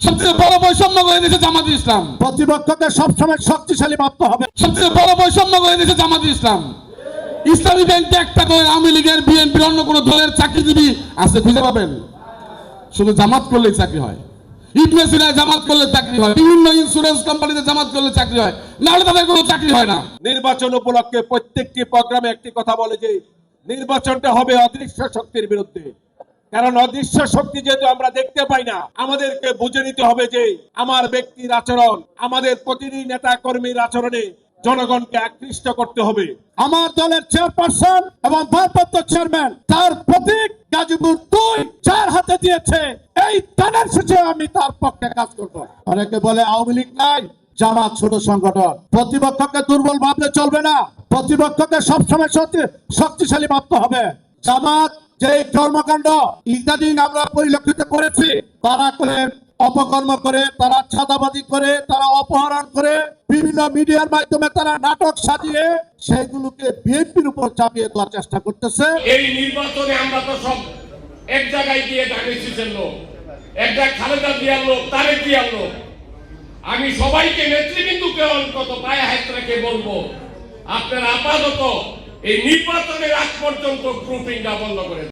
সবচেয়ে বড় বৈষম্য করে দিয়েছে জামাত ইসলাম। প্রতিপক্ষকে সবসময় শক্তিশালী মাপতে হবে। সবচেয়ে বড় বৈষম্য করে দিয়েছে জামাত ইসলাম। ইসলামী ব্যাংকে একটা দলের আওয়ামী লীগের বিএনপির অন্য কোনো দলের চাকরিজীবী আছে খুঁজে পাবেন? শুধু জামাত করলেই চাকরি হয়। সিনায় জামাত করলে চাকরি হয়। বিভিন্ন ইন্স্যুরেন্স কোম্পানিতে জামাত করলে চাকরি হয়। নাহলে তাদের কোনো চাকরি হয় না। নির্বাচন উপলক্ষে প্রত্যেকটি প্রোগ্রামে একটি কথা বলে যে নির্বাচনটা হবে অদৃশ্য শক্তির বিরুদ্ধে। কারণ অদৃশ্য শক্তি যেহেতু আমরা দেখতে পাই না, আমাদেরকে বুঝে নিতে হবে যে আমার ব্যক্তির আচরণ, আমাদের প্রতিটি নেতা কর্মীর আচরণে জনগণকে আকৃষ্ট করতে হবে। আমার দলের চেয়ারপারসন এবং ভারপ্রাপ্ত চেয়ারম্যান, তার প্রতীক গাজীপুর দুই চার হাতে দিয়েছে। এই টানের সূচে আমি তার পক্ষে কাজ করব। অনেকে বলে আওয়ামী লীগ নাই, জামাত ছোট সংগঠন। প্রতিপক্ষকে দুর্বল ভাবলে চলবে না। প্রতিপক্ষকে সবসময় শক্তি- শক্তিশালী ভাবতে হবে। জামাত যে কর্মকাণ্ড ইত্যাদি আমরা পরিলক্ষিত করেছি, তারা করে অপকর্ম করে, তারা ছাদাবাজি করে, তারা অপহরণ করে, বিভিন্ন মিডিয়ার মাধ্যমে তারা নাটক সাজিয়ে সেগুলোকে বিএনপির উপর চাপিয়ে দেওয়ার চেষ্টা করতেছে এই নির্বাচনে আমরা তো সব এক জায়গায় গিয়ে ডাকেছিলেন লোক একটা খালেদা দিয়ার লোক, তারেক দিয়ার লোক আমি সবাইকে নেতৃবৃন্দকে অন্তত পায়ে হাত রেখে বলব, আপনারা আপাতত এই নির্বাচনের আগ পর্যন্ত গ্রুপিংটা বন্ধ করে।